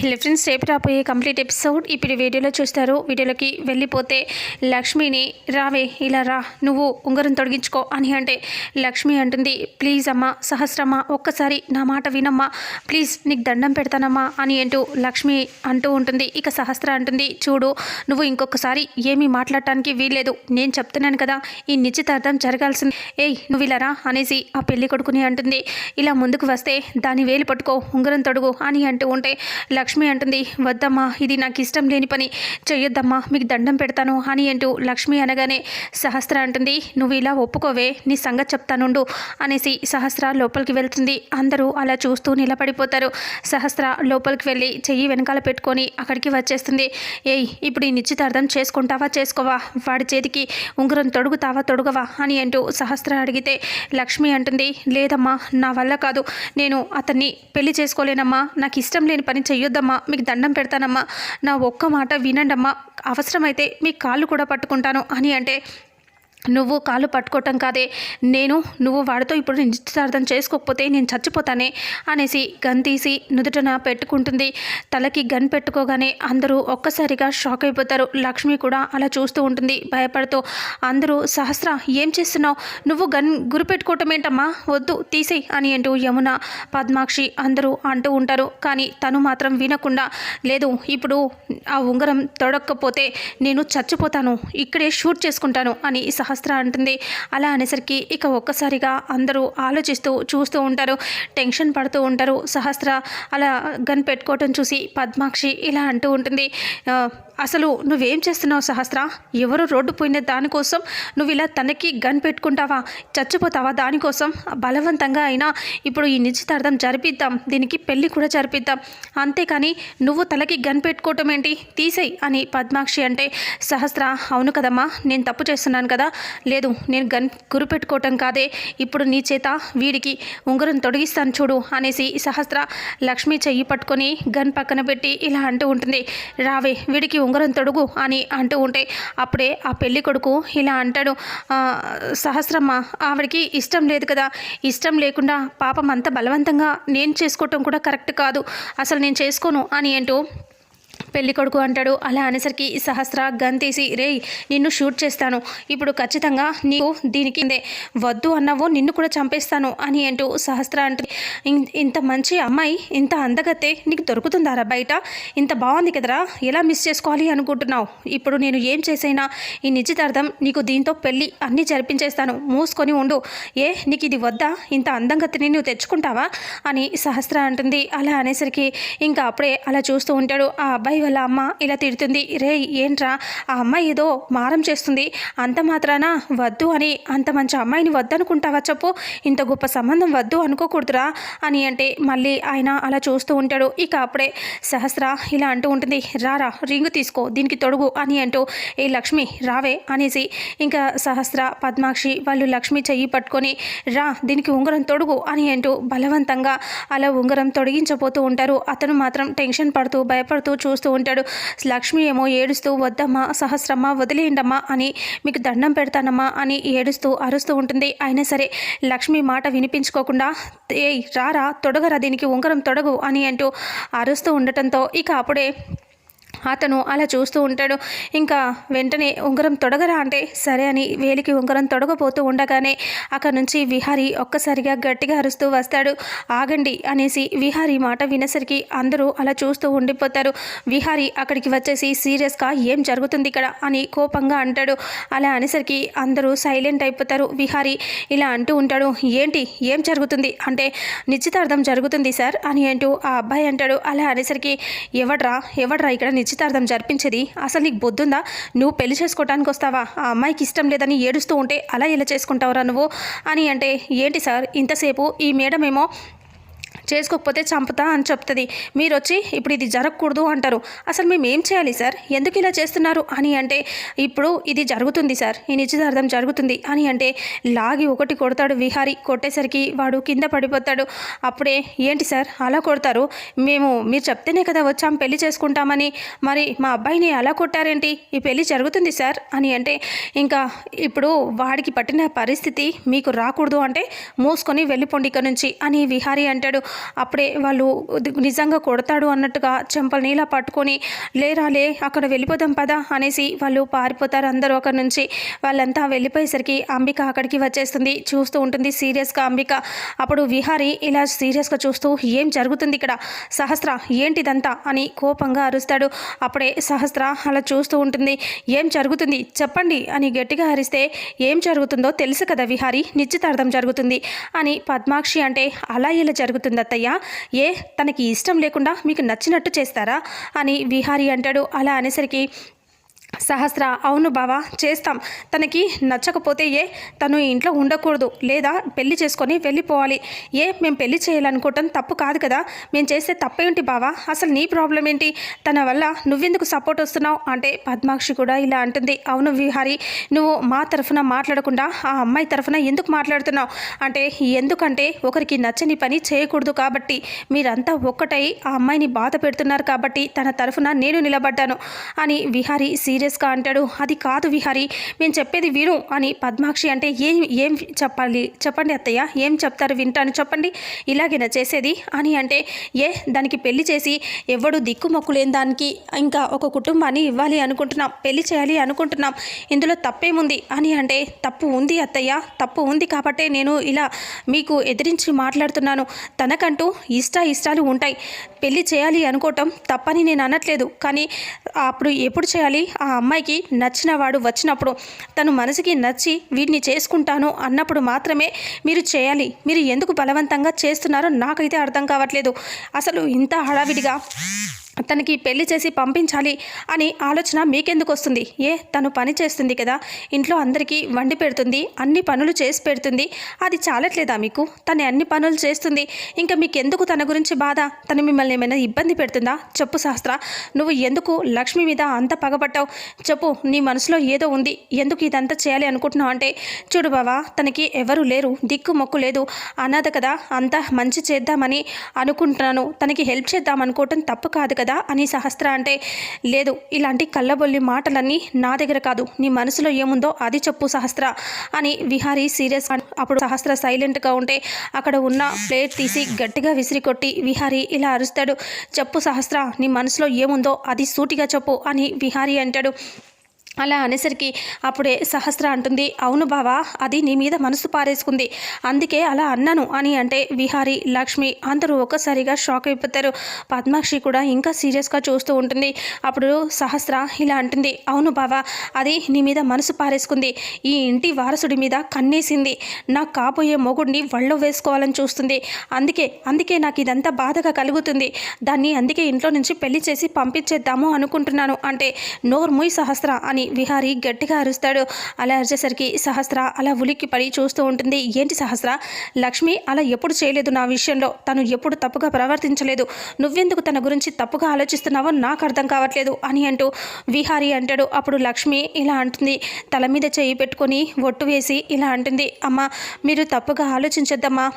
Hello friends రేపు రాబోయే complete episode ఇప్పుడు వీడియోలో చూస్తారు. వీడియోలోకి వెళ్ళిపోతే లక్ష్మిని రావే ఇలా రా నువ్వు ఉంగరం తొడిగించుకో అని అంటే లక్ష్మి అంటుంది ప్లీజ్ అమ్మా సహస్రమ్మ ఒక్కసారి నా మాట వినమ్మా ప్లీజ్ నీకు దండం పెడతానమ్మా అని అంటూ లక్ష్మి అంటూ ఉంటుంది. ఇక సహస్ర అంటుంది చూడు నువ్వు ఇంకొకసారి ఏమీ మాట్లాడటానికి వీల్లేదు. నేను చెప్తున్నాను కదా ఈ నిశ్చితార్థం జరగాల్సింది. ఏయ్ నువ్వు ఇలా రా అనేసి ఆ పెళ్ళి కొడుకుని అంటుంది. ఇలా ముందుకు వస్తే దాని వేలు పట్టుకో ఉంగరం తొడుగు అని అంటూ ఉంటే లక్ష్మి అంటుంది వద్దమ్మా ఇది నాకు ఇష్టం లేని పని. చెయ్యొద్దమ్మా మీకు దండం పెడతాను అని అంటూ లక్ష్మి అనగానే సహస్ర అంటుంది నువ్వు ఇలా ఒప్పుకోవే నీ సంగతి చెప్తానుండు అనేసి సహస్ర లోపలికి వెళ్తుంది. అందరూ అలా చూస్తూ నిలబడిపోతారు. సహస్ర లోపలికి వెళ్ళి చెయ్యి వెనకాల పెట్టుకొని అక్కడికి వచ్చేస్తుంది. ఏయ్ ఇప్పుడు ఈ నిశ్చితార్థం చేసుకుంటావా చేసుకోవా? వాడి చేతికి ఉంగరం తొడుగుతావా తొడుగవా? అని అంటూ సహస్ర అడిగితే లక్ష్మి అంటుంది లేదమ్మా నా వల్ల కాదు. నేను అతన్ని పెళ్ళి చేసుకోలేనమ్మా. నాకు ఇష్టం లేని పని చెయ్యొద్దమ్మా మీకు దండం పెడతానమ్మా. నా ఒక్క మాట వినండమ్మా. అవసరమైతే మీ కాళ్ళు కూడా పట్టుకుంటాను అని అంటే నువ్వు కాళ్ళు పట్టుకోవటం కాదే. నేను నువ్వు వాడితో ఇప్పుడు నిశ్చితార్థం చేసుకోకపోతే నేను చచ్చిపోతానే అనేసి గన్ తీసి నుదుటన పెట్టుకుంటుంది. తలకి గన్ పెట్టుకోగానే అందరూ ఒక్కసారిగా షాక్ అయిపోతారు. లక్ష్మి కూడా అలా చూస్తూ ఉంటుంది. భయపడుతూ అందరూ సహస్ర ఏం చేస్తున్నావు? నువ్వు గన్ గురి పెట్టుకోవటం ఏంటమ్మా? వద్దు తీసేయి అని అంటూ యమున పద్మాక్షి అందరూ అంటూ ఉంటారు. కానీ తను మాత్రం వినకుండా లేదు ఇప్పుడు ఆ ఉంగరం తొడక్కపోతే నేను చచ్చిపోతాను. ఇక్కడే షూట్ చేసుకుంటాను అని సహస్ర అంటుంది. అలా అనేసరికి ఇక ఒక్కసారిగా అందరూ ఆలోచిస్తూ చూస్తూ ఉంటారు. టెన్షన్ పడుతూ ఉంటారు. సహస్ర అలా గన్ పెట్టుకోవటం చూసి పద్మాక్షి ఇలా అంటూ ఉంటుంది. అసలు నువ్వేం చేస్తున్నావు సహస్ర? ఎవరు రోడ్డు పోయిన దానికోసం నువ్వు ఇలా తనకి గన్ పెట్టుకుంటావా? చచ్చిపోతావా దానికోసం? బలవంతంగా అయినా ఇప్పుడు ఈ నిశ్చితార్థం జరిపిద్దాం. దీనికి పెళ్ళి కూడా జరిపిద్దాం. అంతేకాని నువ్వు తలకి గన్ పెట్టుకోవటం ఏంటి? తీసేయి అని పద్మాక్షి అంటే సహస్ర అవును కదమ్మా నేను తప్పు చేస్తున్నాను కదా. లేదు నేను గన్ గురి పెట్టుకోవటం కాదే. ఇప్పుడు నీ చేత వీడికి ఉంగరం తొడిగిస్తాను చూడు అనేసి సహస్ర లక్ష్మి చెయ్యి పట్టుకొని గన్ పక్కన పెట్టి ఇలా అంటూ ఉంటుంది. రావే వీడికి ఉంగరం తొడుగు అని అంటూ ఉంటే అప్పుడే ఆ పెళ్ళి కొడుకు ఇలా అంటాడు సహస్రమ్మ ఆవిడకి ఇష్టం లేదు కదా. ఇష్టం లేకుండా పాపం అంత బలవంతంగా నేను చేసుకోవటం కూడా కరెక్ట్ కాదు. అసలు నేను చేసుకోను అని అంటూ పెళ్ళి కొడుకు అంటాడు. అలా అనేసరికి సహస్ర గన్ తీసి రే నిన్ను షూట్ చేస్తాను. ఇప్పుడు ఖచ్చితంగా నీకు దీనికి కిందే వద్దు అన్నావో నిన్ను కూడా చంపేస్తాను అని అంటూ సహస్ర అంటే "ఇన్- ఇంత మంచి అమ్మాయి ఇంత అందగతే నీకు దొరుకుతుందారా బయట? ఇంత బాగుంది కదరా ఎలా మిస్ చేసుకోవాలి అనుకుంటున్నావు? ఇప్పుడు నేను ఏం చేసైనా ఈ నిశ్చితార్థం నీకు దీంతో పెళ్ళి అన్నీ జరిపించేస్తాను. మూసుకొని ఉండు. ఏ నీకు ఇది వద్దా? ఇంత అందంగతిని నువ్వు తెచ్చుకుంటావా? అని సహస్ర అంటుంది. అలా అనేసరికి ఇంకా అప్పుడే అలా చూస్తూ ఉంటాడు. ఆ అబ్బాయి వాళ్ళ అమ్మ ఇలా తిడుతుంది రే ఏంట్రా? ఆ అమ్మాయి ఏదో మారం చేస్తుంది. అంత మాత్రాన వద్దు అని అంత మంచి అమ్మాయిని వద్దనుకుంటావా చెప్పు? ఇంత గొప్ప సంబంధం వద్దు అనుకోకూడదురా అని అంటే మళ్ళీ ఆయన అలా చూస్తూ ఉంటాడు. ఇక అప్పుడే సహస్ర ఇలా అంటూ ఉంటుంది రారా రింగు తీసుకో దీనికి తొడుగు అని అంటూ ఏ లక్ష్మి రావే అనేసి ఇంకా సహస్ర పద్మాక్షి వాళ్ళు లక్ష్మి చెయ్యి పట్టుకొని రా దీనికి ఉంగరం తొడుగు అని అంటూ బలవంతంగా అలా ఉంగరం తొడిగించబోతూ ఉంటారు. అతను మాత్రం టెన్షన్ పడుతూ భయపడుతూ చూస్తూ ఉంటాడు. లక్ష్మి ఏమో ఏడుస్తూ వద్దమ్మా సహస్రమ్మ వదిలేయండమ్మా అని మీకు దండం పెడతానమ్మా అని ఏడుస్తూ అరుస్తూ ఉంటుంది. అయినా సరే లక్ష్మి మాట వినిపించుకోకుండా ఏయ్ రారా తొడగరా దీనికి ఉంగరం తొడగు అని అంటూ అరుస్తూ ఉండటంతో ఇక అప్పుడే అతను అలా చూస్తూ ఉంటాడు. ఇంకా వెంటనే ఉంగరం తొడగరా అంటే సరే అని వేలికి ఉంగరం తొడగపోతూ ఉండగానే అక్కడ నుంచి విహారీ ఒక్కసారిగా గట్టిగా అరుస్తూ వస్తాడు. ఆగండి అనేసి విహారీ మాట వినేసరికి అందరూ అలా చూస్తూ ఉండిపోతారు. విహారీ అక్కడికి వచ్చేసి సీరియస్గా ఏం జరుగుతుంది ఇక్కడ అని కోపంగా అంటాడు. అలా అనేసరికి అందరూ సైలెంట్ అయిపోతారు. విహారీ ఇలా అంటూ ఉంటాడు ఏంటి? ఏం జరుగుతుంది? అంటే నిశ్చితార్థం జరుగుతుంది సార్ అని అంటూ ఆ అబ్బాయి అంటాడు. అలా అనేసరికి ఎవడ్రా? ఎవడ్రా ఇక్కడ నిశ్చితార్థం జరిపించేది. అసలు నీకు బొద్దుందా నువ్వు పెళ్ళి చేసుకోవడానికి వస్తావా? ఆ అమ్మాయికి ఇష్టం లేదని ఏడుస్తూ ఉంటే అలా ఎలా చేసుకుంటావురా నువ్వు? అని అంటే ఏంటి సార్? ఇంతసేపు ఈ మేడం ఏమో చేసుకోకపోతే చంపుతా అని చెప్తుంది. మీరు వచ్చి ఇప్పుడు ఇది జరగకూడదు అంటారు. అసలు మేము ఏం చేయాలి సార్? ఎందుకు ఇలా చేస్తున్నారు? అని అంటే ఇప్పుడు ఇది జరుగుతుంది సార్. ఈ నిశ్చితార్థం జరుగుతుంది అని అంటే లాగి ఒకటి కొడతాడు విహారి. కొట్టేసరికి వాడు కింద పడిపోతాడు. అప్పుడే ఏంటి సార్? అలా కొడతారు? మేము మీరు చెప్తేనే కదా వచ్చాం పెళ్ళి చేసుకుంటామని. మరి మా అబ్బాయిని అలా కొట్టారేంటి? ఈ పెళ్ళి జరుగుతుంది సార్? అని అంటే ఇంకా ఇప్పుడు వాడికి పట్టిన పరిస్థితి మీకు రాకూడదు అంటే మూసుకొని వెళ్ళిపోండి ఇక్కడ నుంచి అని విహారీ అంటాడు. అప్పుడే వాళ్ళు నిజంగా కొడతాడు అన్నట్టుగా చెంపల్ని ఇలా పట్టుకొని లేరాలే అక్కడ వెళ్ళిపోదాం పదా అనేసి వాళ్ళు పారిపోతారు. అందరూ అక్కడి నుంచి వాళ్ళంతా వెళ్ళిపోయేసరికి అంబిక అక్కడికి వచ్చేస్తుంది. చూస్తూ ఉంటుంది సీరియస్గా అంబిక. అప్పుడు విహారీ ఇలా సీరియస్గా చూస్తూ ఏం జరుగుతుంది ఇక్కడ? సహస్ర ఏంటిదంతా? అని కోపంగా అరుస్తాడు. అప్పుడే సహస్ర అలా చూస్తూ ఉంటుంది. ఏం జరుగుతుంది? చెప్పండి అని గట్టిగా అరిస్తే ఏం జరుగుతుందో తెలుసు కదా విహారీ నిశ్చితార్థం జరుగుతుంది అని పద్మాక్షి అంటే అలా ఇలా జరుగుతుంది దత్తయ్య ఏ తనకి ఇష్టం లేకుండా మీకు నచ్చినట్టు చేస్తారా? అని విహారీ అంటాడు. అలా అనేసరికి సహస్ర అవును బావా చేస్తాం. తనకి నచ్చకపోతే ఏ తను ఈ ఇంట్లో ఉండకూడదు. లేదా పెళ్ళి చేసుకొని వెళ్ళిపోవాలి. ఏ మేము పెళ్ళి చేయాలనుకోవటం తప్పు కాదు కదా. మేము చేస్తే తప్పేంటి బావా? అసలు నీ ప్రాబ్లం ఏంటి? తన వల్ల నువ్వెందుకు సపోర్ట్ వస్తున్నావు? అంటే పద్మాక్షి కూడా ఇలా అంటుంది. అవును విహారి నువ్వు మా తరఫున మాట్లాడకుండా ఆ అమ్మాయి తరఫున ఎందుకు మాట్లాడుతున్నావు? అంటే ఎందుకంటే ఒకరికి నచ్చని పని చేయకూడదు కాబట్టి. మీరంతా ఒక్కటై ఆ అమ్మాయిని బాధ పెడుతున్నారు కాబట్టి తన తరఫున నేను నిలబడ్డాను అని విహారీ సీరియస్గా అంటాడు. అది కాదు విహారి మేము చెప్పేది విను అని పద్మాక్షి అంటే ఏం ఏం చెప్పాలి? చెప్పండి అత్తయ్య ఏం చెప్తారు వింటాను చెప్పండి. ఇలాగేనా చేసేది అని అంటే ఏ దానికి పెళ్ళి చేసి ఎవడు దిక్కుమొక్కులేని దానికి ఇంకా ఒక కుటుంబాన్ని ఇవ్వాలి అనుకుంటున్నాం పెళ్ళి చేయాలి అనుకుంటున్నాం. ఇందులో తప్పేముంది అని అంటే తప్పు ఉంది అత్తయ్య తప్పు ఉంది కాబట్టే నేను ఇలా మీకు ఎదిరించి మాట్లాడుతున్నాను. తనకంటూ ఇష్ట ఇష్టాలు ఉంటాయి. పెళ్ళి చేయాలి అనుకోవటం తప్పని నేను అనట్లేదు. కానీ అప్పుడు ఎప్పుడు చేయాలి? ఆ అమ్మాయికి నచ్చిన వాడు వచ్చినప్పుడు తను మనసుకి నచ్చి వీడిని చేసుకుంటాను అన్నప్పుడు మాత్రమే మీరు చేయాలి. మీరు ఎందుకు బలవంతంగా చేస్తున్నారో నాకైతే అర్థం కావట్లేదు. అసలు ఇంత హడావిడిగా తనకి పెళ్ళి చేసి పంపించాలి అని ఆలోచన మీకెందుకు వస్తుంది? ఏ తను పని చేస్తుంది కదా. ఇంట్లో అందరికీ వండి పెడుతుంది అన్ని పనులు చేసి పెడుతుంది. అది చాలట్లేదా మీకు? తను అన్ని పనులు చేస్తుంది. ఇంకా మీకెందుకు తన గురించి బాధ? తను మిమ్మల్ని ఏమైనా ఇబ్బంది పెడుతుందా? చెప్పు శాస్త్ర. నువ్వు ఎందుకు లక్ష్మి మీద అంత పగబట్టావు చెప్పు నీ మనసులో ఏదో ఉంది. ఎందుకు ఇదంతా చేయాలి అనుకుంటున్నావు అంటే చూడు బావా తనకి ఎవరు లేరు దిక్కు మొక్కు లేదు. అనాథ కదా అంతా మంచి చేద్దామని అనుకుంటున్నాను. తనకి హెల్ప్ చేద్దాం అనుకోవటం తప్పు కాదు కదా. అని సహస్ర అంటే లేదు ఇలాంటి కళ్ళబొల్లి మాటలన్నీ నా దగ్గర కాదు నీ మనసులో ఏముందో అది చెప్పు సహస్ర అని విహారీ సీరియస్ అప్పుడు సహస్ర సైలెంట్గా ఉంటే అక్కడ ఉన్న ప్లేట్ తీసి గట్టిగా విసిరి కొట్టి విహారీ ఇలా అరుస్తాడు చెప్పు సహస్ర నీ మనసులో ఏముందో అది సూటిగా చెప్పు అని విహారీ అంటాడు. అలా అనేసరికి అప్పుడే సహస్ర అంటుంది అవును బావా అది నీ మీద మనసు పారేసుకుంది. అందుకే అలా అన్నాను అని అంటే విహారి లక్ష్మి అందరూ ఒక్కసారిగా షాక్ అయిపోతారు. పద్మాక్షి కూడా ఇంకా సీరియస్గా చూస్తూ ఉంటుంది. అప్పుడు సహస్ర ఇలా అంటుంది అవును బావా అది నీ మీద మనసు పారేసుకుంది. ఈ ఇంటి వారసుడి మీద కన్నేసింది. నాకు కాబోయే మొగుడిని వళ్ళో వేసుకోవాలని చూస్తుంది. అందుకే అందుకే నాకు ఇదంతా బాధగా కలుగుతుంది. దాన్ని అందుకే ఇంట్లో నుంచి పెళ్ళి చేసి పంపించేద్దాము అనుకుంటున్నాను అంటే నోర్ముయ్ సహస్ర అని విహారి గట్టిగా అరుస్తాడు. అలా అరిచేసరికి సహస్ర అలా ఉలిక్కి పడి చూస్తూ ఉంటుంది. ఏంటి సహస్ర? లక్ష్మి అలా ఎప్పుడు చేయలేదు నా విషయంలో. తను ఎప్పుడు తప్పుగా ప్రవర్తించలేదు. నువ్వెందుకు తన గురించి తప్పుగా ఆలోచిస్తున్నావో నాకు అర్థం కావట్లేదు అని అంటూ విహారి అంటాడు. అప్పుడు లక్ష్మి ఇలా అంటుంది. తల మీద చేయి పెట్టుకొని ఒట్టు వేసి ఇలా అంటుంది. అమ్మ మీరు తప్పుగా ఆలోచించొద్దమ్మా.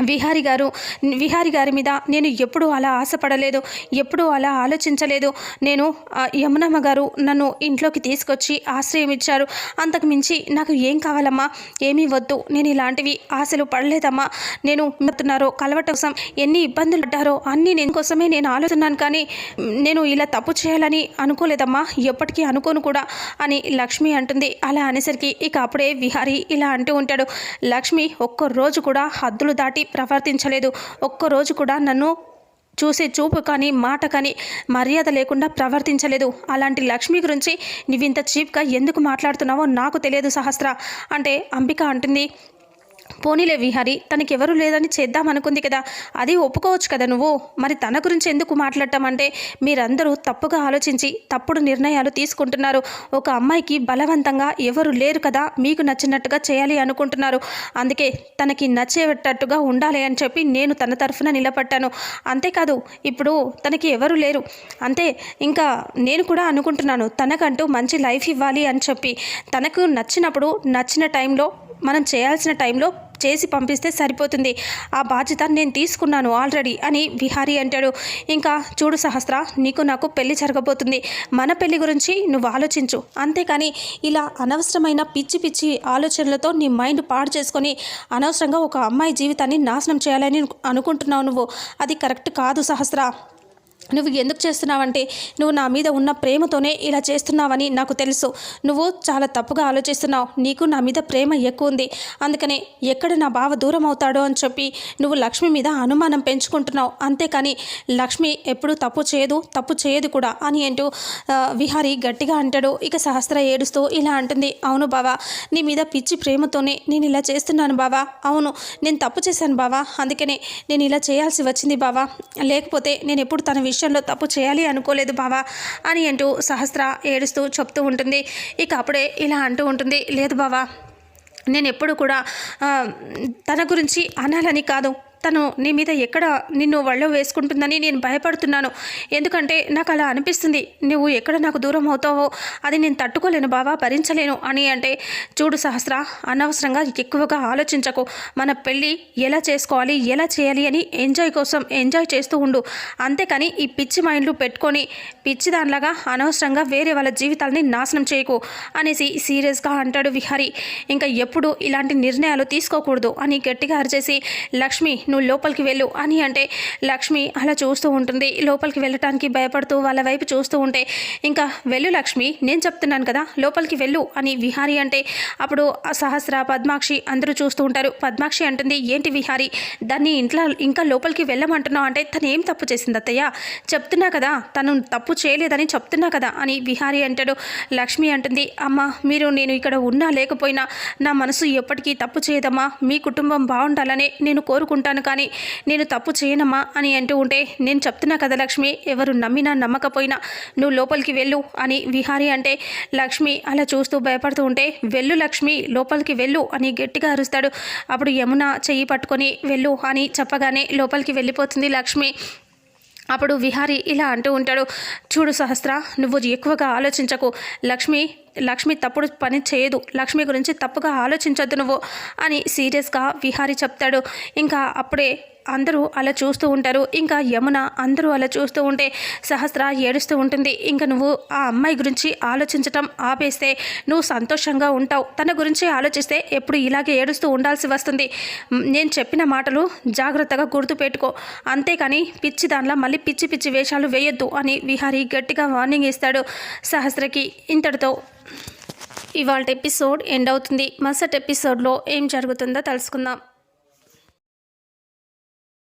విహారి గారు విహారి గారి మీద నేను ఎప్పుడూ అలా ఆశపడలేదు ఎప్పుడూ అలా ఆలోచించలేదు. నేను యమునమ్మ గారు నన్ను ఇంట్లోకి తీసుకొచ్చి ఆశ్రయం ఇచ్చారు. అంతకు మించి నాకు ఏం కావాలమ్మా? ఏమీ వద్దు. నేను ఇలాంటివి ఆశలు పడలేదమ్మా. నేను చెప్తున్నారో కలవటం కోసం ఎన్ని ఇబ్బందులు పడ్డారో అన్నీ నేను కోసమే నేను ఆలోచన్నాను కానీ నేను ఇలా తప్పు చేయాలని అనుకోలేదమ్మా. ఎప్పటికీ అనుకోను కూడా అని లక్ష్మి అంటుంది. అలా అనేసరికి ఇక అప్పుడే విహారి ఇలా అంటూ ఉంటాడు. లక్ష్మి ఒక్క రోజు కూడా హద్దులు దాటి ప్రవర్తించలేదు. ఒక్క రోజు కూడా నన్ను చూసే చూపు కానీ మాట కానీ మర్యాద లేకుండా ప్రవర్తించలేదు. అలాంటి లక్ష్మి గురించి నువ్వింత చీప్గా ఎందుకు మాట్లాడుతున్నావో నాకు తెలియదు సహస్ర. అంటే అంబిక అంటుంది పోనీలే విహారి తనకెవరూ లేదని చేద్దాం అనుకుంది కదా. అది ఒప్పుకోవచ్చు కదా నువ్వు. మరి తన గురించి ఎందుకు మాట్లాడటం అంటే మీరందరూ తప్పుగా ఆలోచించి తప్పుడు నిర్ణయాలు తీసుకుంటున్నారు. ఒక అమ్మాయికి బలవంతంగా ఎవరు లేరు కదా మీకు నచ్చినట్టుగా చేయాలి అనుకుంటున్నారు. అందుకే తనకి నచ్చేటట్టుగా ఉండాలి అని చెప్పి నేను తన తరఫున నిలబడ్డాను. అంతేకాదు ఇప్పుడు తనకి ఎవరు లేరు. అంతే ఇంకా నేను కూడా అనుకుంటున్నాను తనకంటూ మంచి లైఫ్ ఇవ్వాలి అని చెప్పి. తనకు నచ్చినప్పుడు నచ్చిన టైంలో మనం చేయాల్సిన టైంలో చేసి పంపిస్తే సరిపోతుంది. ఆ బాధ్యత నేను తీసుకున్నాను ఆల్రెడీ అని విహారీ అంటాడు. ఇంకా చూడు సహస్ర నీకు నాకు పెళ్ళి జరగబోతుంది. మన పెళ్ళి గురించి నువ్వు ఆలోచించు. అంతేకాని ఇలా అనవసరమైన పిచ్చి పిచ్చి ఆలోచనలతో నీ మైండ్ పాడు చేసుకొని అనవసరంగా ఒక అమ్మాయి జీవితాన్ని నాశనం చేయాలని అనుకుంటున్నావు నువ్వు. అది కరెక్ట్ కాదు సహస్ర. నువ్వు ఎందుకు చేస్తున్నావంటే నువ్వు నా మీద ఉన్న ప్రేమతోనే ఇలా చేస్తున్నావని నాకు తెలుసు. నువ్వు చాలా తప్పుగా ఆలోచిస్తున్నావు. నీకు నా మీద ప్రేమ ఎక్కువ ఉంది. అందుకనే ఎక్కడ నా బావ దూరం అవుతాడో అని చెప్పి నువ్వు లక్ష్మి మీద అనుమానం పెంచుకుంటున్నావు. అంతేకాని లక్ష్మి ఎప్పుడూ తప్పు చేయదు తప్పు చేయదు కూడా అని అంటూ విహారీ విహారి గట్టిగా అంటాడు. ఇక సహస్ర ఏడుస్తూ ఇలా అంటుంది. అవును బావా నీ మీద పిచ్చి ప్రేమతోనే నేను ఇలా చేస్తున్నాను బావా. అవును నేను తప్పు చేశాను బావా. అందుకనే నేను ఇలా చేయాల్సి వచ్చింది బావా. లేకపోతే నేను ఎప్పుడు తన విషయంలో తప్పు చేయాలి అనుకోలేదు బావా అని అంటూ సహస్ర ఏడుస్తూ చెప్తూ ఉంటుంది. ఇక అప్పుడే ఇలా అంటూ ఉంటుంది. లేదు బావా నేను ఎప్పుడు కూడా తన గురించి అనాలని కాదు. తను నీ మీద ఎక్కడ నిన్ను వళ్ళో వేసుకుంటుందని నేను భయపడుతున్నాను. ఎందుకంటే నాకు అలా అనిపిస్తుంది. నువ్వు ఎక్కడ నాకు దూరం అవుతావో అది నేను తట్టుకోలేను బావా భరించలేను అని అంటే చూడు సహస్ర అనవసరంగా ఎక్కువగా ఆలోచించకు. మన పెళ్ళి ఎలా చేసుకోవాలి ఎలా చేయాలి అని ఎంజాయ్ కోసం ఎంజాయ్ చేస్తూ ఉండు. అంతేకాని ఈ పిచ్చి మైండ్లు పెట్టుకొని పిచ్చి దానిలాగా అనవసరంగా వేరే వాళ్ళ జీవితాలని నాశనం చేయకు అనేసి సీరియస్గా అంటాడు విహారీ. ఇంకా ఎప్పుడు ఇలాంటి నిర్ణయాలు తీసుకోకూడదు అని గట్టిగా అరిచేసి లక్ష్మి నువ్వు లోపలికి వెళ్ళు అని అంటే లక్ష్మి అలా చూస్తూ ఉంటుంది. లోపలికి వెళ్ళటానికి భయపడుతూ వాళ్ళ వైపు చూస్తూ ఉంటే ఇంకా వెళ్ళు లక్ష్మి నేను చెప్తున్నాను కదా లోపలికి వెళ్ళు అని విహారి అంటే అప్పుడు సహస్ర పద్మాక్షి అందరూ చూస్తూ ఉంటారు. పద్మాక్షి అంటుంది ఏంటి విహారి దాన్ని ఇంట్లో ఇంకా లోపలికి వెళ్ళమంటున్నావు అంటే తను ఏం తప్పు చేసింది అత్తయ్య? చెప్తున్నా కదా తను తప్పు చేయలేదని చెప్తున్నా కదా అని విహారి అంటాడు. లక్ష్మి అంటుంది అమ్మ మీరు నేను ఇక్కడ ఉన్నా లేకపోయినా నా మనసు ఎప్పటికీ తప్పు చేయదమ్మా. మీ కుటుంబం బాగుండాలనే నేను కోరుకుంటాను కానీ నేను తప్పు చేయనమ్మా అని అంటూ ఉంటే నేను చెప్తున్నా కదా లక్ష్మి ఎవరు నమ్మినా నమ్మకపోయినా నువ్వు లోపలికి వెళ్ళు అని విహారి అంటే లక్ష్మి అలా చూస్తూ భయపడుతూ ఉంటే వెళ్ళు లక్ష్మి లోపలికి వెళ్ళు అని గట్టిగా అరుస్తాడు. అప్పుడు యమున చెయ్యి పట్టుకొని వెళ్ళు అని చెప్పగానే లోపలికి వెళ్ళిపోతుంది లక్ష్మి. అప్పుడు విహారి ఇలా అంటూ ఉంటాడు చూడు సహస్ర నువ్వు ఎక్కువగా ఆలోచించకు. లక్ష్మి లక్ష్మి తప్పుడు పని చేయదు. లక్ష్మి గురించి తప్పుగా ఆలోచించొద్దు నువ్వు అని సీరియస్గా విహారి చెప్తాడు. ఇంకా అప్పుడే అందరూ అలా చూస్తూ ఉంటారు. ఇంకా యమున అందరూ అలా చూస్తూ ఉంటే సహస్ర ఏడుస్తూ ఉంటుంది. ఇంకా నువ్వు ఆ అమ్మాయి గురించి ఆలోచించటం ఆపేస్తే నువ్వు సంతోషంగా ఉంటావు. తన గురించి ఆలోచిస్తే ఎప్పుడు ఇలాగే ఏడుస్తూ ఉండాల్సి వస్తుంది. నేను చెప్పిన మాటలు జాగ్రత్తగా గుర్తుపెట్టుకో అంతేకాని పిచ్చి దానిలో మళ్ళీ పిచ్చి పిచ్చి వేషాలు వేయొద్దు అని విహారీ గట్టిగా వార్నింగ్ ఇస్తాడు సహస్రకి. ఇంతటితో ఇవాళ ఎపిసోడ్ ఎండ్ అవుతుంది. మరుసటి ఎపిసోడ్లో ఏం జరుగుతుందో తెలుసుకుందాం.